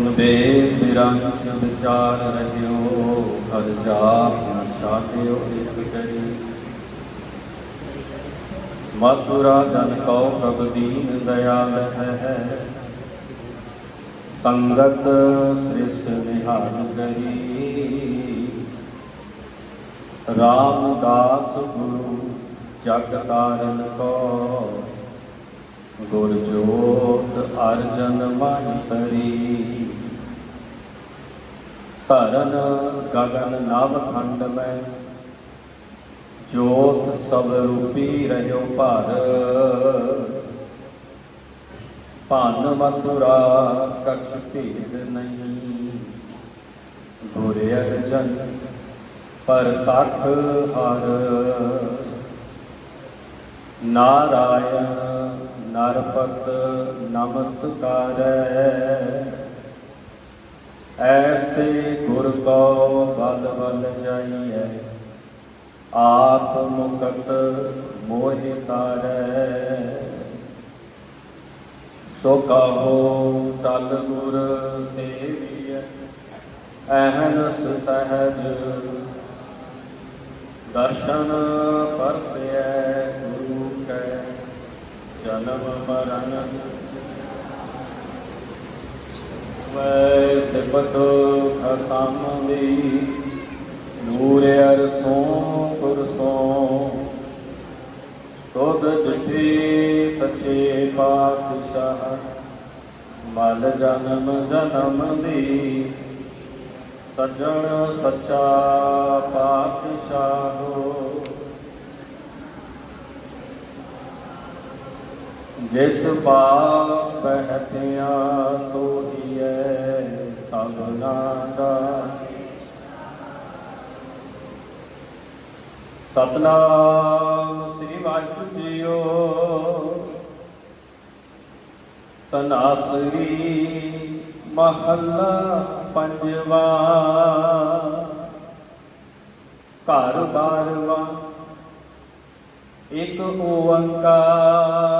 ਸੁਨ ਵੇਦ ਨਿਰੰਚ ਵਿਚਾਰ ਰਹਿਓ, ਹਰ ਜਾਪ ਸਾਧਿਓ ਇਕ ਕਰੀ। ਮਥੁਰਾ ਜਨ ਕਉ ਪ੍ਰਭ ਦੀਨ ਦਇਆਲ ਹੈ। ਸੰਗਤ ਸ੍ਰਿਸ਼ਟ ਨਿਹਾਲ ਕਰੀ। ਰਾਮਦਾਸ ਗੁਰੂ ਜਗ ਤਾਰਨ ਕੋ। ਗੁਰ ਜੋਤ ਅਰਜਨ ਮਨ ਤਰੀ ਧਰਨ ਗਗਨ ਨਭ ਖੰਡ ਮੈਂ। ਜੋਤ ਸਭ ਰੂਪੀ ਰਹਿਓ ਭਰ। ਭਾਨ ਮਥੁਰਾ ਕਛ ਭੇਦ ਨਹੀਂ। ਗੁਰ ਅਰਜਨ ਪਰ ਤਖ ਹਰ। ਨਾਰਾਇਣ ਨਰਪਤ ਨਮਸਕਾਰੈ। ਐਸੇ ਗੁਰ ਕੋ ਬਲ ਬਲ ਜਾਈਐ। ਆਪ ਮੁਕਤ ਮੋਹਿ ਤਾਰੈ ਸੋ ਕਹੋ ਤਲ ਗੁਰ ਸੇਵੀਐ, ਅਹਨਸ ਸਹਜ ਦਰਸ਼ਨ ਪਰਸੈ ਗੁਰੂ ਕੈ। ਜਨਮ ਮਰਨ ਵੈ ਸਿਪਤ ਖਸਮ ਦੀ ਨੂਰ ਅਰਸੋਂ ਪੁਰਸੋਂ ਤੋਦ ਜਿਥੇ ਸੱਚੇ ਪਾਤਸ਼ਾਹ ਮਲ ਜਨਮ ਜਨਮ ਦੀ ਸਜਣ ਸੱਚਾ ਪਾਤਸ਼ਾਹੋ ਜਿਸ ਪਾਸ ਸਭਨਾ ਸਤਨਾਮ ਸ੍ਰੀ ਵਾਹਿਗੁਰੂ ਜੀਓ। ਤਨਾਸਰੀ ਮਹੱਲਾ ਪੰਜਵਾ। ਘਰ ਬਾਰਵਾ ਇੱਕ ਓੰਕਾਰ।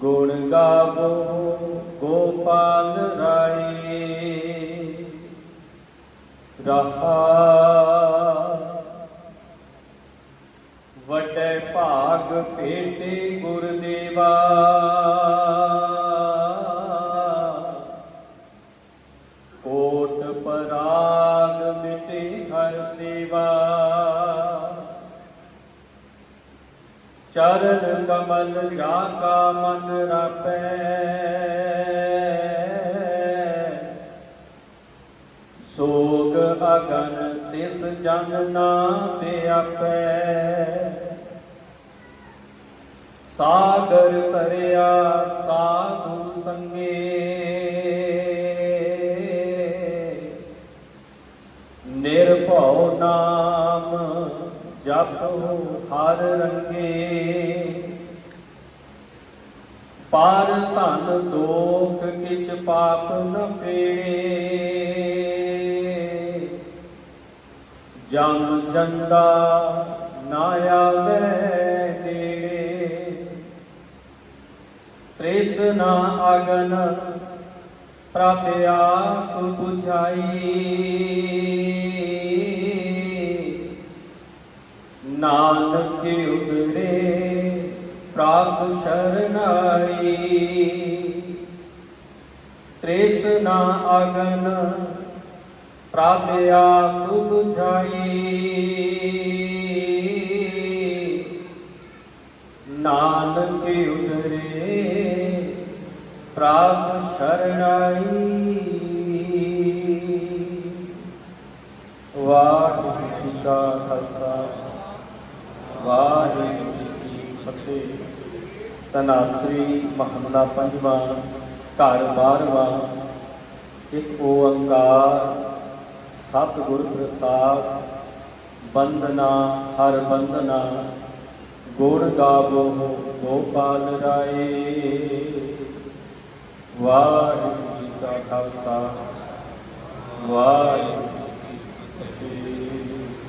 ਗੁਣ ਗਾਵੋ ਗੋਪਾਲ ਰਾਏ। ਰਹਾ ਵੱਡੇ ਭਾਗ ਭੇਟੇ ਗੁਰਦੇਵਾ। ਚਰਨ ਕਮਲ ਜਾ ਕਾ ਮਨ ਰਪੈ। ਸੋਗ ਅਗਨ ਤਿਸ ਜਨ ਨਾ ਵਿਆਪੈ ਸਾਗਰ ਭਰਿਆ ਸਾਧੂ ਸੰਗੇ। ਨਿਰਭਉ ਨਾਮ ਜਪੋ ਹਰ ਰੰਗੇ। ਪਾਰ ਧਨ ਦੋਖ ਕਿਛ ਪਾਪ ਨ ਪੇੜੇ। ਜਮ ਜੰਦਾ ਨਾ ਆਵੇ ਨੇੜੇ। ਤ੍ਰਿਸ਼ਨਾ ਅਗਨ ਪ੍ਰਭ ਆਪ 부ਝਾਈ ਨਾਨਕ ਉਗੜੇ, ਪ੍ਰਭ ਸ਼ਰਨਾਈ। ਤ੍ਰਿਸ਼ਨਾ ਅਗਨ ਪ੍ਰਭ ਆਪ 부ਝਾਈ ਨਾਨਕ ਉਦਰੇ ਪ੍ਰਭ ਸ਼ਰਣਾਈ ਵਾਹਿਗੁਰੂ ਜੀ ਕਾ ਖਾਲਸਾ। ਵਾਹਿਗੁਰੂ ਜੀ ਕੀ ਫਤਿਹ। ਤਨਾਸਰੀ ਮਹੱਲਾ ਪੰਜਵਾਂ, ਘਰ ਬਾਰਵਾਂ, ਇੱਕ ਓੰਕਾਰ। ਸਤਿਗੁਰ ਪ੍ਰਸਾਦ ਬੰਦਨਾ ਹਰ ਬੰਦਨਾ ਗੁਣ ਗਾਵੋ ਗੋਪਾਲ ਰਾਏ। ਵਾਹਿਗੁਰੂ ਜੀ ਕਾ ਖਾਲਸਾ। ਵਾਹਿਗੁਰੂ